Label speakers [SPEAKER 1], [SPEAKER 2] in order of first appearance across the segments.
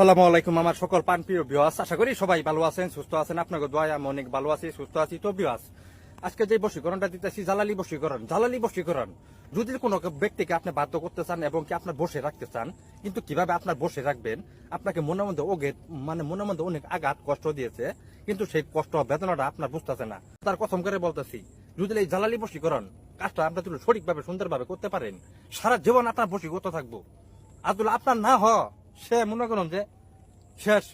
[SPEAKER 1] সালামু আলাইকুম আমার সকল পান প্রিয় বিওয়াস আশা করি সবাই ভালো আছেন, সুস্থ আছেন। আপনাকে দোয়া আমি অনেক ভালো আছি, সুস্থ আছি। তো বিওয়াস আজকে যে বশীকরণটা দিতেছি জালালি বশীকরণ। জালালি বশীকরণ, যদি কোনো ব্যক্তিকে আপনি বাধ্য করতে চান এবং কি আপনার বসে রাখতে চান, কিন্তু কীভাবে আপনার বসে রাখবেন, আপনাকে মনের মধ্যে ওগে মানে মনের মধ্যে অনেক আঘাত, কষ্ট দিয়েছে, কিন্তু সেই কষ্ট বেদনাটা আপনার বুঝতেছে না। তার কসম করে বলতেছি, যদি এই জালালি বশীকরণ কাজটা আপনার যদি সঠিকভাবে, সুন্দরভাবে করতে পারেন, সারা জীবন আপনার বশীগত থাকব। আব্দুল, আপনার না হ সে মনে করুন যে শেষ।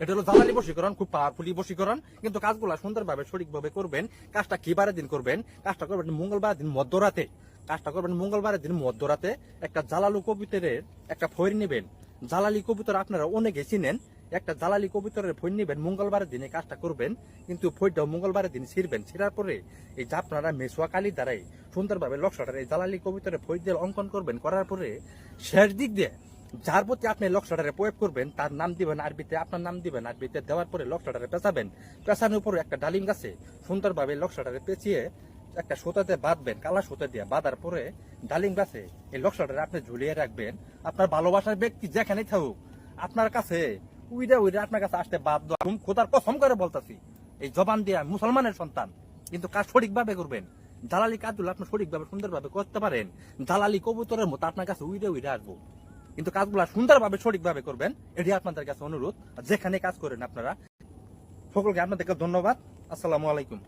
[SPEAKER 1] এটা হলো জালালি বশীকরণ, খুব পাওয়ারফুলি বশীকরণ। কিন্তু কাজগুলা সুন্দরভাবে, সঠিকভাবে করবেন, কাজটা কি বারের দিন করবেন, কাজটা করবেন মঙ্গলবার দিন মধ্যরাতে। কাজটা করবেন মঙ্গলবারের দিন মধ্যরাতে। একটা জালালু কবিতরের একটা ফৈর নেবেন। জালালি কবিতর আপনারা অনেকে চিনেন, একটা জালালি কবিতরের ফৈর নেবেন, মঙ্গলবারের দিনে কাজটা করবেন, কিন্তু ফৈরটা মঙ্গলবারের দিন ছিঁড়বেন। ছিঁড়ার পরে এই যে আপনারা মেসোয়া কালি দ্বারাই সুন্দরভাবে লক্ষ্যটার এই জালালি কবিতরের ফৈর দিয়ে অঙ্কন করবেন, করার পরে শেষ দিক দিয়ে যার প্রতি আপনি লক্ষ্যটারে প্রয়োগ করবেন, তার নাম দিবেন আরবিতে, আপনার নাম দিবেন আরবিতে, দেওয়ার পরে লক্ষ্যটারে পেঁচাবেন। পেঁচানোর উপরে একটা ডালিম গাছে সুন্দরভাবে লক্ষ্যটারে পেঁচিয়ে একটা সুতাতে বাঁধবেন, কালা সুতা দিয়ে। বাঁধার পরে ডালিম গাছে এই লক্ষ্যটারে আপনি ঝুলিয়ে রাখবেন। আপনার ভালোবাসার ব্যক্তি যেখানেই থাকুক, আপনার কাছে উইডা উইডা আপনার কাছে আসতে বাধ্য। খোদার কসম করে বলতাছি, এই জবান দিয়া মুসলমানের সন্তান, কিন্তু কাজ সঠিকভাবে করবেন। দালালি কাজগুলো আপনি সঠিকভাবে সুন্দরভাবে করতে পারেন। দালালি কবুতরের মতো আপনার কাছে উইডে উইডে আসব। কিন্তু কাজগুলো সুন্দরভাবে, সঠিকভাবে করবেন, এটি আপনাদের কাছে অনুরোধ। যেখানে কাজ করেন আপনারা, সকলকে আপনাদেরকে ধন্যবাদ। আসসালামু আলাইকুম।